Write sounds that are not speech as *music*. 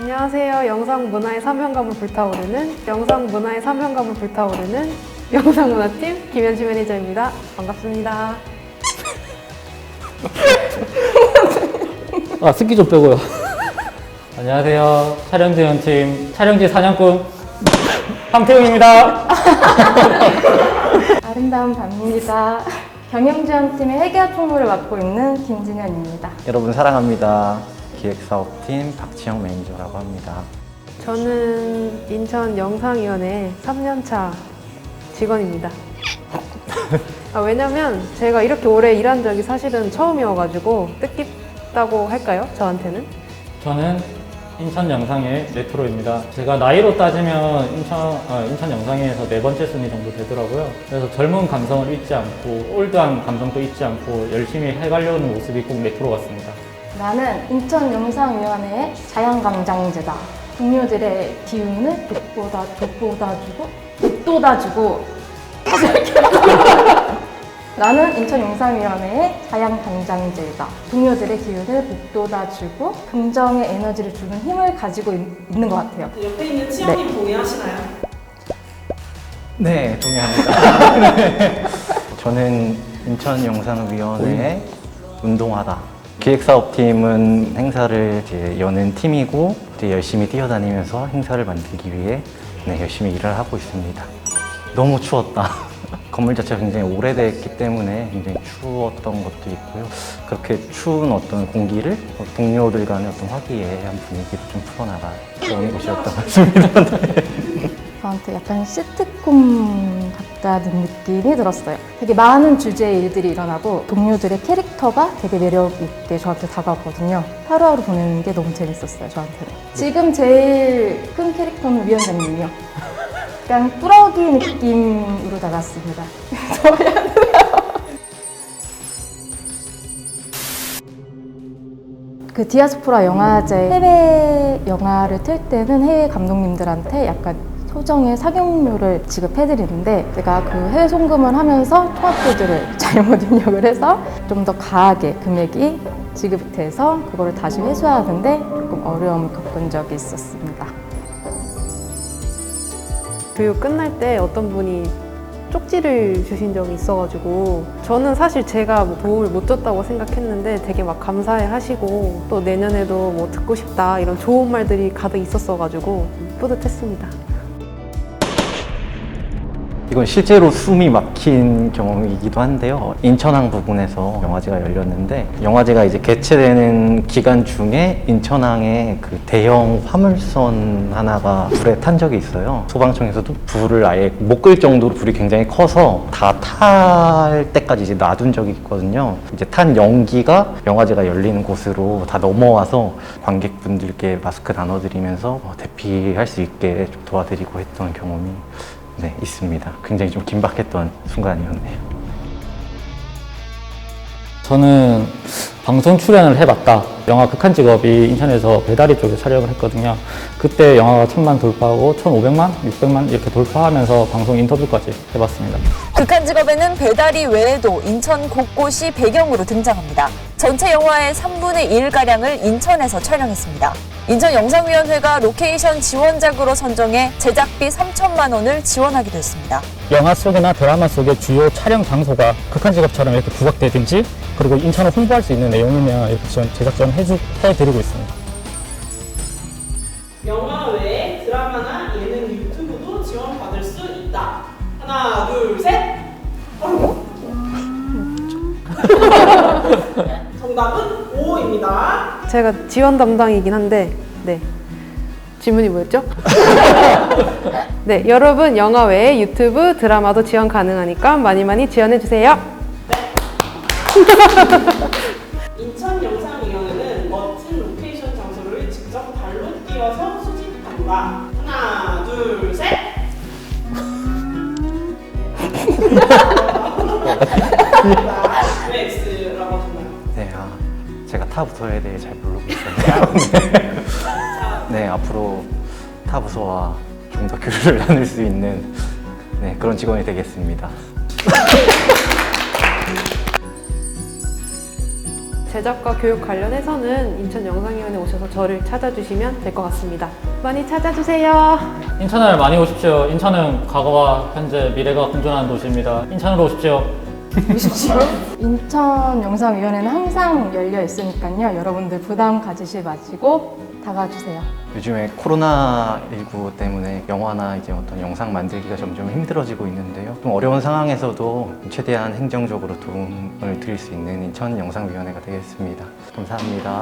안녕하세요. 영상 문화의 사명감을 불타오르는 영상 문화의 사명감을 불타오르는 영상 문화팀 김현지 매니저입니다. 반갑습니다. *laughs* 아, 스키 좀 빼고요. 안녕하세요. 촬영지 연팀 촬영지 사냥꾼 황태웅입니다. *laughs* 아름다운 밤입니다. 경영지원팀의 회계와 총무를 맡고 있는 김진현입니다. 여러분 사랑합니다. 기획사업팀 박지영 매니저라고 합니다. 저는 인천 영상위원회 3년차 직원입니다. *laughs* 아, 왜냐면 제가 이렇게 오래 일한 적이 사실은 처음이어가지고 뜻깊다고 할까요? 저한테는? 저는 인천 영상의 메트로입니다. 제가 나이로 따지면 인천, 아, 인천 영상에서 네 번째 순위 정도 되더라고요. 그래서 젊은 감성을 잊지 않고 올드한 감성도 잊지 않고 열심히 해가려는 모습이 꼭 메트로 같습니다. 나는 인천영상위원회의 자양강장제다. 동료들의 기운을 독보다 독보다 주고 독도다주고 다시 *laughs* 할게요. 나는 인천영상위원회의 자양강장제다. 동료들의 기운을 북돋아 주고 긍정의 에너지를 주는 힘을 가지고 있, 있는 것 같아요. 옆에 있는 치영님 동의하시나요? 네, 동의합니다. *laughs* 네. 저는 인천영상위원회의 운동하다. 기획사업팀은 행사를 이제 여는 팀이고 이제 열심히 뛰어다니면서 행사를 만들기 위해 네, 열심히 일을 하고 있습니다. 너무 추웠다. *laughs* 건물 자체가 굉장히 오래됐기 때문에 굉장히 추웠던 것도 있고요. 그렇게 추운 어떤 공기를 동료들 간의 어떤 화기애애한 분위기를 좀 풀어나가 그런 곳이었던 것 같습니다. *laughs* 저한테 약간 시트콤 같다는 느낌이 들었어요. 되게 많은 주제의 일들이 일어나고 동료들의 캐릭터가 되게 매력 있게 저한테 다가오거든요. 하루하루 보내는 게 너무 재밌었어요, 저한테는. 지금 제일 큰 캐릭터는 위원장님이요. 그냥 꾸러기 느낌으로 다갔습니다. *laughs* 그 디아스포라 영화제 해외 영화를 틀 때는 해외 감독님들한테 약간 소정의 사경료를 지급해드리는데 제가 그 해외 송금을 하면서 통합도들을 *laughs* 잘못 입력을 해서 좀 더 가하게 금액이 지급돼서 그거를 다시 회수하는데 조금 어려움을 겪은 적이 있었습니다. 교육 끝날 때 어떤 분이 쪽지를 주신 적이 있어가지고 저는 사실 제가 뭐 도움을 못 줬다고 생각했는데 되게 막 감사해 하시고 또 내년에도 뭐 듣고 싶다 이런 좋은 말들이 가득 있었어가지고 뿌듯했습니다. 이건 실제로 숨이 막힌 경험이기도 한데요. 인천항 부근에서 영화제가 열렸는데 영화제가 이제 개최되는 기간 중에 인천항에 그 대형 화물선 하나가 불에 탄 적이 있어요. 소방청에서도 불을 아예 못 끌 정도로 불이 굉장히 커서 다 탈 때까지 이제 놔둔 적이 있거든요. 이제 탄 연기가 영화제가 열리는 곳으로 다 넘어와서 관객분들께 마스크 나눠드리면서 어, 대피할 수 있게 좀 도와드리고 했던 경험이 네, 있습니다. 굉장히 좀 긴박했던 순간이었네요. 저는 방송 출연을 해봤다. 영화 극한 직업이 인천에서 배다리 쪽에 촬영을 했거든요. 그때 영화가 천만 돌파하고 1,500만, 600만 이렇게 돌파하면서 방송 인터뷰까지 해봤습니다. 극한 직업에는 배달이 외에도 인천 곳곳이 배경으로 등장합니다. 전체 영화의 3분의 1가량을 인천에서 촬영했습니다. 인천 영상위원회가 로케이션 지원작으로 선정해 제작비 3천만 원을 지원하기도 했습니다. 영화 속이나 드라마 속의 주요 촬영 장소가 극한 직업처럼 이렇게 부각되든지 그리고 인천을 홍보할 수 있는 내용이면 이렇게 제작 지원 해주, 해드리고 있습니다. 정답은 5입니다. 제가 지원 담당이긴 한데, 네. 질문이 뭐였죠? *laughs* 네, 여러분 영화 외에 유튜브, 드라마도 지원 가능하니까 많이 많이 지원해 주세요. *laughs* 인천 영상위원회는 멋진 로케이션 장소를 직접 발로 뛰어서 수집한다. 하나, 둘, 셋. *laughs* 네, 아, 제가 타 부서에 대해 잘 모르고 있었네요. 네. *laughs* 네, 앞으로 타 부서와 좀 더 교류를 *laughs* 나눌 수 있는 네, 그런 직원이 되겠습니다. *laughs* 제작과 교육 관련해서는 인천 영상위원회 오셔서 저를 찾아주시면 될 것 같습니다. 많이 찾아주세요. 인천을 많이 오십시오. 인천은 과거와 현재, 미래가 공존하는 도시입니다. 인천으로 오십시오. 인천 영상위원회는 항상 열려 있으니까요. 여러분들 부담 가지지 마시고 다가와주세요. 요즘에 코로나19 때문에 영화나 이제 어떤 영상 만들기가 점점 힘들어지고 있는데요. 좀 어려운 상황에서도 최대한 행정적으로 도움을 드릴 수 있는 인천 영상위원회가 되겠습니다. 감사합니다.